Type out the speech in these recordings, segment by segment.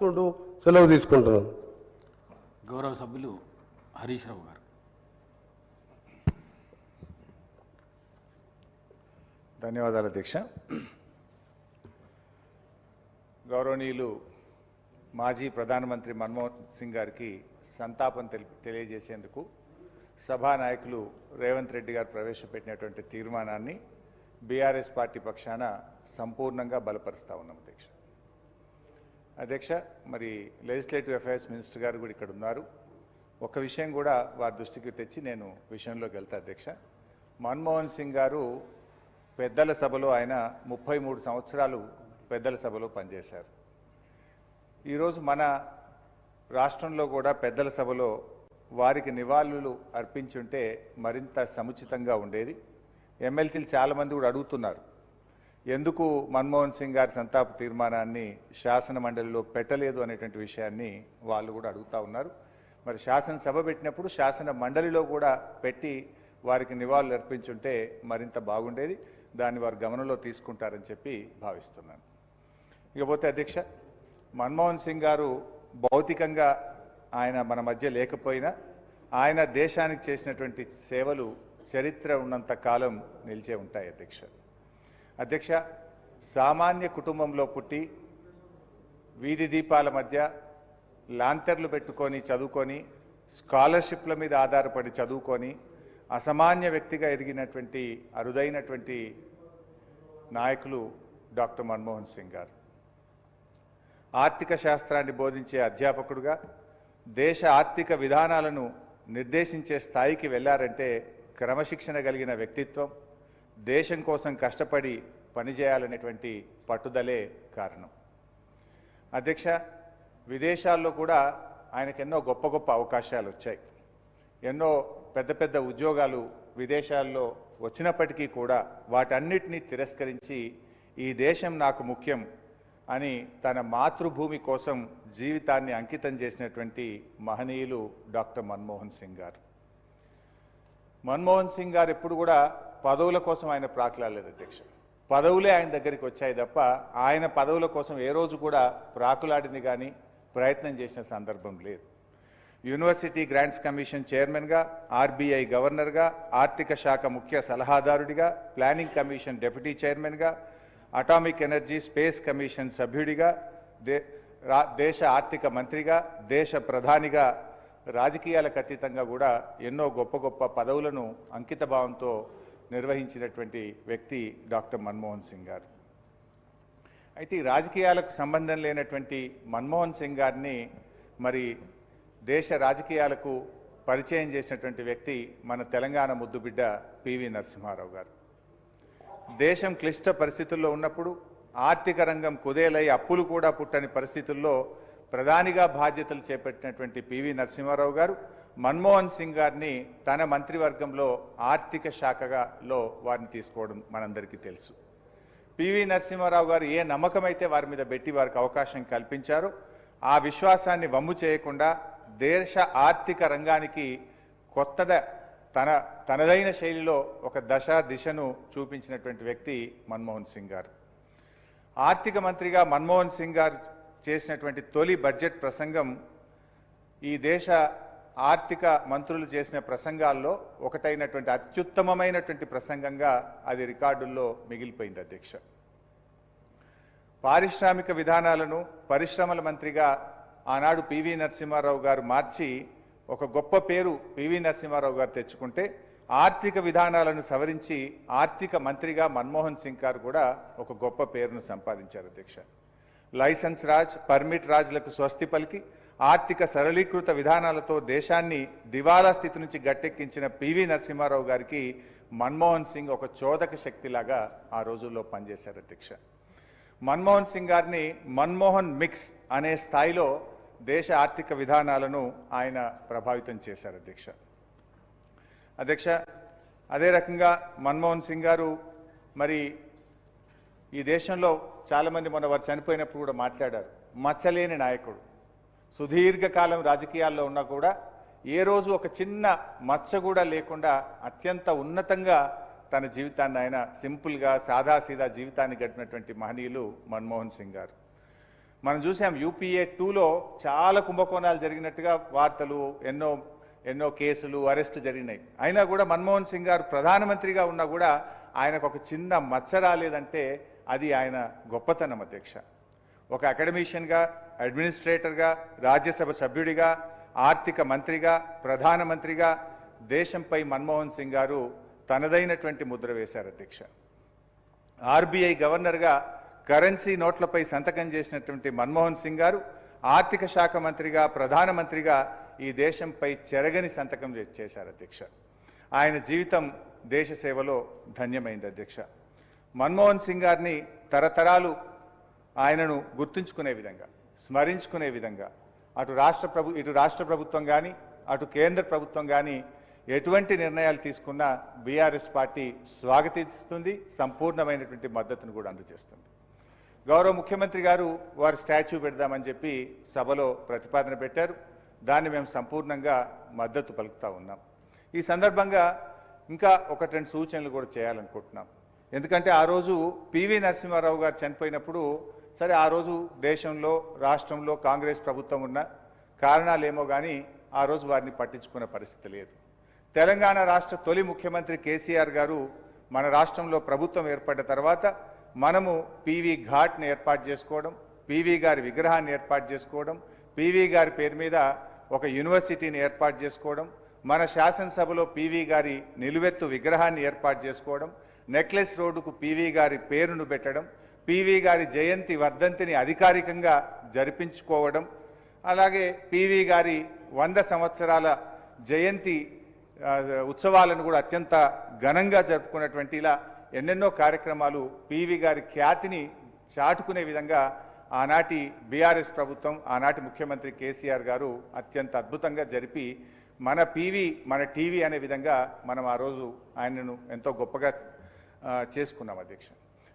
తీసుకుంటూ సెలవు తీసుకుంటున్నాను గౌరవ సభ్యులు హరీష్ రావు గారు. ధన్యవాదాలు అధ్యక్ష. గౌరవనీయులు మాజీ ప్రధానమంత్రి మన్మోహన్ సింగ్ గారికి సంతాపం తెలి- తెలియజేసేందుకు సభా నాయకులు రేవంత్ రెడ్డి గారు ప్రవేశపెట్టినటువంటి తీర్మానాన్ని బీఆర్ఎస్ పార్టీ పక్షాన సంపూర్ణంగా బలపరుస్తా ఉన్నాం అధ్యక్ష. అధ్యక్ష మరి లెజిస్లేటివ్ అఫైర్స్ మినిస్టర్ గారు కూడా ఇక్కడ ఉన్నారు. ఒక విషయం కూడా వారి దృష్టికి తెచ్చి నేను విషయంలోకి వెళ్తా అధ్యక్ష. మన్మోహన్ సింగ్ గారు పెద్దల సభలో ఆయన ముప్పై మూడు సంవత్సరాలు పెద్దల సభలో పనిచేశారు. ఈరోజు మన రాష్ట్రంలో కూడా పెద్దల సభలో వారికి నివాళులు అర్పించుంటే మరింత సముచితంగా ఉండేది. ఎమ్మెల్సీలు చాలామంది కూడా అడుగుతున్నారు. ఎందుకు మన్మోహన్ సింగ్ గారి సంతాప తీర్మానాన్ని శాసన మండలిలో పెట్టలేదు అనేటువంటి విషయాన్ని వాళ్ళు కూడా అడుగుతా ఉన్నారు. మరి శాసనసభ పెట్టినప్పుడు శాసన మండలిలో కూడా పెట్టి వారికి నివాళులు అర్పించుంటే మరింత బాగుండేది. దాన్ని వారు గమనంలో తీసుకుంటారని చెప్పి భావిస్తున్నాను. ఇకపోతే అధ్యక్ష మన్మోహన్ సింగ్ గారు భౌతికంగా ఆయన మన మధ్య లేకపోయినా ఆయన దేశానికి చేసినటువంటి సేవలు చరిత్ర ఉన్నంత కాలం నిలిచే ఉంటాయి అధ్యక్ష. అధ్యక్ష సామాన్య కుటుంబంలో పుట్టి వీధి దీపాల మధ్య లాంతర్లు పెట్టుకొని చదువుకొని స్కాలర్షిప్ల మీద ఆధారపడి చదువుకొని అసామాన్య వ్యక్తిగా ఎదిగినటువంటి అరుదైనటువంటి నాయకులు డాక్టర్ మన్మోహన్ సింగ్ గారు. ఆర్థిక శాస్త్రాన్ని బోధించే అధ్యాపకుడుగా దేశ ఆర్థిక విధానాలను నిర్దేశించే స్థాయికి వెళ్ళారంటే క్రమశిక్షణ కలిగిన వ్యక్తిత్వం దేశం కోసం కష్టపడి పనిచేయాలనేటువంటి పట్టుదలే కారణం. అధ్యక్ష విదేశాల్లో కూడా ఆయనకు ఎన్నో గొప్ప గొప్ప అవకాశాలు వచ్చాయి ఎన్నో పెద్ద పెద్ద ఉద్యోగాలు విదేశాల్లో వచ్చినప్పటికీ కూడా వాటన్నిటినీ తిరస్కరించి ఈ దేశం నాకు ముఖ్యం అని తన మాతృభూమి కోసం జీవితాన్ని అంకితం చేసినటువంటి మహనీయులు డాక్టర్ మన్మోహన్ సింగ్ గారు. మన్మోహన్ సింగ్ గారు ఎప్పుడు కూడా పదవుల కోసం ఆయన ప్రాకులాడలేదు అధ్యక్ష. పదవులే ఆయన దగ్గరికి వచ్చాయి తప్ప ఆయన పదవుల కోసం ఏ రోజు కూడా ప్రాకులాడింది కానీ ప్రయత్నం చేసిన సందర్భం లేదు. యూనివర్సిటీ గ్రాంట్స్ కమిషన్ చైర్మన్గా ఆర్బీఐ గవర్నర్గా ఆర్థిక శాఖ ముఖ్య సలహాదారుడిగా ప్లానింగ్ కమిషన్ డెప్యూటీ చైర్మన్గా అటామిక్ ఎనర్జీ స్పేస్ కమిషన్ సభ్యుడిగా దే రా దేశ ఆర్థిక మంత్రిగా దేశ ప్రధానిగా రాజకీయాలకు అతీతంగా కూడా ఎన్నో గొప్ప గొప్ప పదవులను అంకితభావంతో నిర్వహించినటువంటి వ్యక్తి డాక్టర్ మన్మోహన్ సింగ్ గారు. అయితే ఈ రాజకీయాలకు సంబంధం లేనటువంటి మన్మోహన్ సింగ్ గారిని మరి దేశ రాజకీయాలకు పరిచయం చేసినటువంటి వ్యక్తి మన తెలంగాణ ముద్దుబిడ్డ పివి నరసింహారావు గారు. దేశం క్లిష్ట పరిస్థితుల్లో ఉన్నప్పుడు ఆర్థిక రంగం కుదేలై అప్పులు కూడా పుట్టని పరిస్థితుల్లో ప్రధానిగా బాధ్యతలు చేపట్టినటువంటి పివి నరసింహారావు గారు మన్మోహన్ సింగ్ గారిని తన మంత్రివర్గంలో ఆర్థిక శాఖగా లో వారిని తీసుకోవడం మనందరికీ తెలుసు. పివి నరసింహారావు గారు ఏ నమ్మకం అయితే వారి మీద పెట్టి వారికి అవకాశం కల్పించారో ఆ విశ్వాసాన్ని వమ్ము చేయకుండా దేశ ఆర్థిక రంగానికి కొత్తద తన తనదైన శైలిలో ఒక దశ దిశను చూపించినటువంటి వ్యక్తి మన్మోహన్ సింగ్ గారు. ఆర్థిక మంత్రిగా మన్మోహన్ సింగ్ గారు చేసినటువంటి తొలి బడ్జెట్ ప్రసంగం ఈ దేశ ఆర్థిక మంత్రులు చేసిన ప్రసంగాల్లో ఒకటైనటువంటి అత్యుత్తమమైనటువంటి ప్రసంగంగా అది రికార్డుల్లో మిగిలిపోయింది అధ్యక్ష. పారిశ్రామిక విధానాలను పరిశ్రమల మంత్రిగా ఆనాడు పివి నరసింహారావు గారు మార్చి ఒక గొప్ప పేరు పివి నరసింహారావు గారు తెచ్చుకుంటే ఆర్థిక విధానాలను సవరించి ఆర్థిక మంత్రిగా మన్మోహన్ సింగ్ గారు కూడా ఒక గొప్ప పేరును సంపాదించారు అధ్యక్ష. లైసెన్స్ రాజ్ పర్మిట్ రాజ్లకు స్వస్తి పలికి ఆర్థిక సరళీకృత విధానాలతో దేశాన్ని దివాలా స్థితి నుంచి గట్టెక్కించిన పివి నరసింహారావు గారికి మన్మోహన్ సింగ్ ఒక చోదక శక్తిలాగా ఆ రోజుల్లో పనిచేశారు అధ్యక్ష. మన్మోహన్ సింగ్ గారిని మన్మోహన్ మిక్స్ అనే స్థాయిలో దేశ ఆర్థిక విధానాలను ఆయన ప్రభావితం చేశారు అధ్యక్ష. అధ్యక్ష అదే రకంగా మన్మోహన్ సింగ్ గారు మరి ఈ దేశంలో చాలామంది మొన్న వారు చనిపోయినప్పుడు కూడా మాట్లాడారు. మచ్చలేని నాయకుడు. సుదీర్ఘకాలం రాజకీయాల్లో ఉన్నా కూడా ఏ రోజు ఒక చిన్న మచ్చ కూడా లేకుండా అత్యంత ఉన్నతంగా తన జీవితాన్ని ఆయన సింపుల్గా సాదాసీదా జీవితాన్ని గడిపినటువంటి మహనీయులు మన్మోహన్ సింగ్ గారు. మనం చూసాం యూపీఏ టూలో చాలా కుంభకోణాలు జరిగినట్టుగా వార్తలు ఎన్నో ఎన్నో కేసులు అరెస్టులు జరిగినాయి. అయినా కూడా మన్మోహన్ సింగ్ గారు ప్రధానమంత్రిగా ఉన్నా కూడా ఆయనకు ఒక చిన్న మచ్చ రాలేదంటే అది ఆయన గొప్పతనం అధ్యక్ష. ఒక అకాడమీషియన్గా అడ్మినిస్ట్రేటర్గా రాజ్యసభ సభ్యుడిగా ఆర్థిక మంత్రిగా ప్రధానమంత్రిగా దేశంపై మన్మోహన్ సింగ్ గారు తనదైనటువంటి ముద్ర వేశారు అధ్యక్ష. ఆర్బీఐ గవర్నర్గా కరెన్సీ నోట్లపై సంతకం చేసినటువంటి మన్మోహన్ సింగ్ గారు ఆర్థిక శాఖ మంత్రిగా ప్రధానమంత్రిగా ఈ దేశంపై చెరగని సంతకం చేశారు అధ్యక్ష. ఆయన జీవితం దేశ సేవలో ధన్యమైంది అధ్యక్ష. మన్మోహన్ సింగ్ గారిని తరతరాలు ఆయనను గుర్తుంచుకునే విధంగా స్మరించుకునే విధంగా. అటు రాష్ట్ర ప్రభు ఇటు రాష్ట్ర ప్రభుత్వం కానీ అటు కేంద్ర ప్రభుత్వం కానీ ఎటువంటి నిర్ణయాలు తీసుకున్నా బీఆర్ఎస్ పార్టీ స్వాగతిస్తుంది సంపూర్ణమైనటువంటి మద్దతును కూడా అందజేస్తుంది. గౌరవ ముఖ్యమంత్రి గారు వారి స్టాచ్యూ పెడదామని చెప్పి సభలో ప్రతిపాదన పెట్టారు. దాన్ని మేము సంపూర్ణంగా మద్దతు పలుకుతా ఉన్నాం. ఈ సందర్భంగా ఇంకా ఒకటి రెండు సూచనలు కూడా చేయాలనుకుంటున్నాం. ఎందుకంటే ఆ రోజు పివి నరసింహారావు గారు చనిపోయినప్పుడు సరే ఆ రోజు దేశంలో రాష్ట్రంలో కాంగ్రెస్ ప్రభుత్వం ఉన్న కారణాలేమో కానీ ఆ రోజు వారిని పట్టించుకునే పరిస్థితి లేదు. తెలంగాణ రాష్ట్ర తొలి ముఖ్యమంత్రి కేసీఆర్ గారు మన రాష్ట్రంలో ప్రభుత్వం ఏర్పడ్డ తర్వాత మనము పీవీ ఘాట్ని ఏర్పాటు చేసుకోవడం పీవీ గారి విగ్రహాన్ని ఏర్పాటు చేసుకోవడం పీవీ గారి పేరు మీద ఒక యూనివర్సిటీని ఏర్పాటు చేసుకోవడం మన శాసనసభలో పీవీ గారి నిలువెత్తు విగ్రహాన్ని ఏర్పాటు చేసుకోవడం నెక్లెస్ రోడ్డుకు పీవీ గారి పేరును పెట్టడం పివి గారి జయంతి వర్ధంతిని అధికారికంగా జరిపించుకోవడం అలాగే పివి గారి వంద సంవత్సరాల జయంతి ఉత్సవాలను కూడా అత్యంత ఘనంగా జరుపుకున్నటువంటి ఇలా ఎన్నెన్నో కార్యక్రమాలు పివి గారి ఖ్యాతిని చాటుకునే విధంగా ఆనాటి బీఆర్ఎస్ ప్రభుత్వం ఆనాటి ముఖ్యమంత్రి కేసీఆర్ గారు అత్యంత అద్భుతంగా జరిపి మన పీవీ మన టీవీ అనే విధంగా మనం ఆ రోజు ఆయనను ఎంతో గొప్పగా చేసుకున్నాం అధ్యక్ష.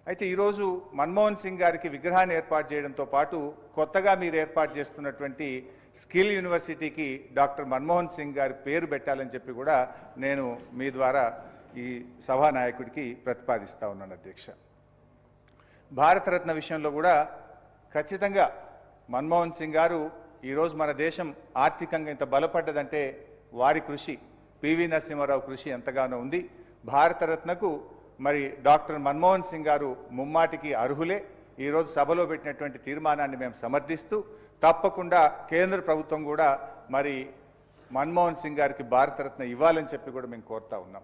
అయితే ఈరోజు మన్మోహన్ సింగ్ గారికి విగ్రహాన్ని ఏర్పాటు చేయడంతో పాటు కొత్తగా మీరు ఏర్పాటు చేస్తున్నటువంటి స్కిల్ యూనివర్సిటీకి డాక్టర్ మన్మోహన్ సింగ్ గారి పేరు పెట్టాలని చెప్పి కూడా నేను మీ ద్వారా ఈ సభానాయకుడికి ప్రతిపాదిస్తా ఉన్నాను అధ్యక్ష. భారతరత్న విషయంలో కూడా ఖచ్చితంగా మన్మోహన్ సింగ్ గారు ఈరోజు మన దేశం ఆర్థికంగా ఇంత బలపడ్డదంటే వారి కృషి పివి నరసింహారావు కృషి ఎంతగానో ఉంది. భారతరత్నకు మరి డాక్టర్ మన్మోహన్ సింగ్ గారు ముమ్మాటికి అర్హులే. ఈరోజు సభలో పెట్టినటువంటి తీర్మానాన్ని మేము సమర్థిస్తూ తప్పకుండా కేంద్ర ప్రభుత్వం కూడా మరి మన్మోహన్ సింగ్ గారికి భారతరత్న ఇవ్వాలని చెప్పి కూడా మేము కోరుతా ఉన్నాం.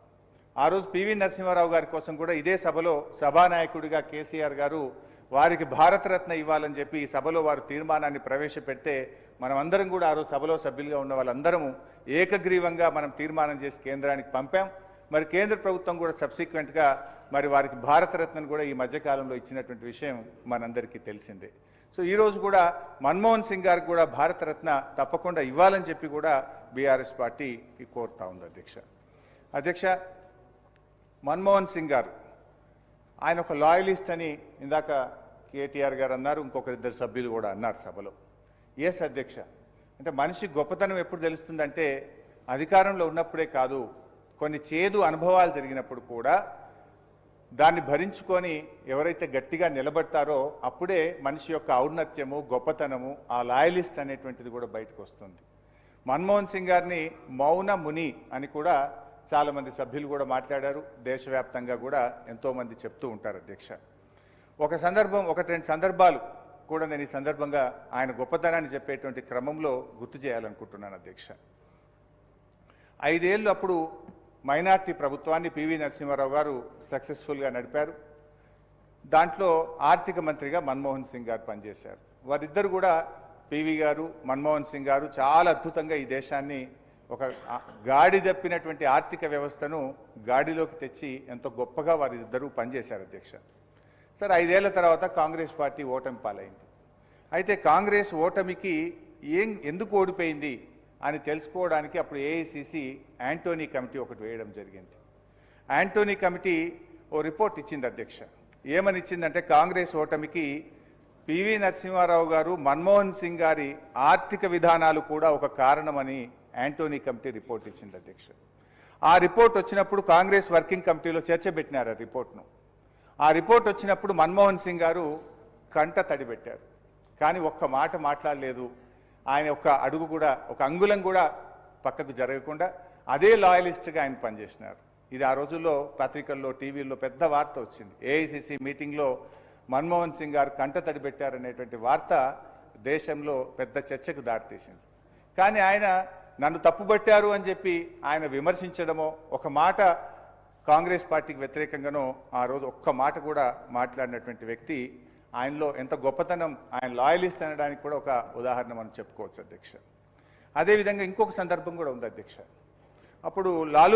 ఆ రోజు పివి నరసింహారావు గారి కోసం కూడా ఇదే సభలో సభానాయకుడిగా కేసీఆర్ గారు వారికి భారతరత్న ఇవ్వాలని చెప్పి ఈ సభలో వారు తీర్మానాన్ని ప్రవేశపెడితే మనం అందరం కూడా ఆ రోజు సభలో సభ్యులుగా ఉన్న వాళ్ళందరము ఏకగ్రీవంగా మనం తీర్మానం చేసి కేంద్రానికి పంపాం. మరి కేంద్ర ప్రభుత్వం కూడా సబ్సిక్వెంట్గా మరి వారికి భారతరత్నను కూడా ఈ మధ్యకాలంలో ఇచ్చినటువంటి విషయం మనందరికీ తెలిసిందే. సో ఈరోజు కూడా మన్మోహన్ సింగ్ గారికి కూడా భారతరత్న తప్పకుండా ఇవ్వాలని చెప్పి కూడా బీఆర్ఎస్ పార్టీ కోరుతా ఉంది అధ్యక్ష. అధ్యక్ష మన్మోహన్ సింగ్ గారు ఆయన ఒక లాయలిస్ట్ అని ఇందాక కేటీఆర్ గారు అన్నారు ఇంకొక ఇద్దరు సభ్యులు కూడా అన్నారు సభలో. ఎస్ అధ్యక్ష అంటే మనిషి గొప్పతనం ఎప్పుడు తెలుస్తుందంటే అధికారంలో ఉన్నప్పుడే కాదు కొన్ని చేదు అనుభవాలు జరిగినప్పుడు కూడా దాన్ని భరించుకొని ఎవరైతే గట్టిగా నిలబడతారో అప్పుడే మనిషి యొక్క ఔన్నత్యము గొప్పతనము ఆ లాయలిస్ట్ అనేటువంటిది కూడా బయటకు వస్తుంది. మన్మోహన్ సింగ్ గారిని మౌన ముని అని కూడా చాలామంది సభ్యులు కూడా మాట్లాడారు. దేశవ్యాప్తంగా కూడా ఎంతోమంది చెప్తూ ఉంటారు అధ్యక్ష. ఒక సందర్భం ఒకటి రెండు సందర్భాలు కూడా నేను ఈ సందర్భంగా ఆయన గొప్పతనాన్ని చెప్పేటువంటి క్రమంలో గుర్తు చేయాలనుకుంటున్నాను అధ్యక్ష. ఐదేళ్ళు అప్పుడు మైనార్టీ ప్రభుత్వాన్ని పివి నరసింహారావు గారు సక్సెస్ఫుల్గా నడిపారు. దాంట్లో ఆర్థిక మంత్రిగా మన్మోహన్ సింగ్ గారు పనిచేశారు. వారిద్దరు కూడా పివి గారు మన్మోహన్ సింగ్ గారు చాలా అద్భుతంగా ఈ దేశాన్ని ఒక గాడి తప్పినటువంటి ఆర్థిక వ్యవస్థను గాడిలోకి తెచ్చి ఎంతో గొప్పగా వారిద్దరూ పనిచేశారు అధ్యక్ష. సార్ ఐదేళ్ళ తర్వాత కాంగ్రెస్ పార్టీ ఓటమి పాలైంది. అయితే కాంగ్రెస్ ఓటమికి ఏం ఎందుకు ఓడిపోయింది? అని తెలుసుకోవడానికి అప్పుడు ఏఐసిసి యాంటోనీ కమిటీ ఒకటి వేయడం జరిగింది. యాంటోనీ కమిటీ ఓ రిపోర్ట్ ఇచ్చింది అధ్యక్ష. ఏమని ఇచ్చిందంటే కాంగ్రెస్ ఓటమికి పివి నరసింహారావు గారు మన్మోహన్ సింగ్ గారి ఆర్థిక విధానాలు కూడా ఒక కారణమని యాంటోనీ కమిటీ రిపోర్ట్ ఇచ్చింది అధ్యక్ష. ఆ రిపోర్ట్ వచ్చినప్పుడు కాంగ్రెస్ వర్కింగ్ కమిటీలో చర్చ పెట్టినారు ఆ రిపోర్ట్ను. ఆ రిపోర్ట్ వచ్చినప్పుడు మన్మోహన్ సింగ్ గారు కంట తడిపెట్టారు కానీ ఒక్క మాట మాట్లాడలేదు. ఆయన ఒక్క అడుగు కూడా ఒక అంగుళం కూడా పక్కకు జరగకుండా అదే లాయలిస్ట్గా ఆయన పనిచేసినారు. ఇది ఆ రోజుల్లో పత్రికల్లో టీవీల్లో పెద్ద వార్త వచ్చింది. ఏఐసిసి మీటింగ్లో మన్మోహన్ సింగ్ గారు కంట తడిపెట్టారనేటువంటి వార్త దేశంలో పెద్ద చర్చకు దారితీసింది. కానీ ఆయన నన్ను తప్పుబట్టారు అని చెప్పి ఆయన విమర్శించడమో ఒక మాట కాంగ్రెస్ పార్టీకి వ్యతిరేకంగానో ఆ రోజు ఒక్క మాట కూడా మాట్లాడినటువంటి వ్యక్తి ఆయనలో ఎంత గొప్పతనం ఆయన లాయలిస్ట్ అనడానికి కూడా ఒక ఉదాహరణ మనం చెప్పుకోవచ్చు అధ్యక్ష. అదేవిధంగా ఇంకొక సందర్భం కూడా ఉంది అధ్యక్ష. అప్పుడు లాలూ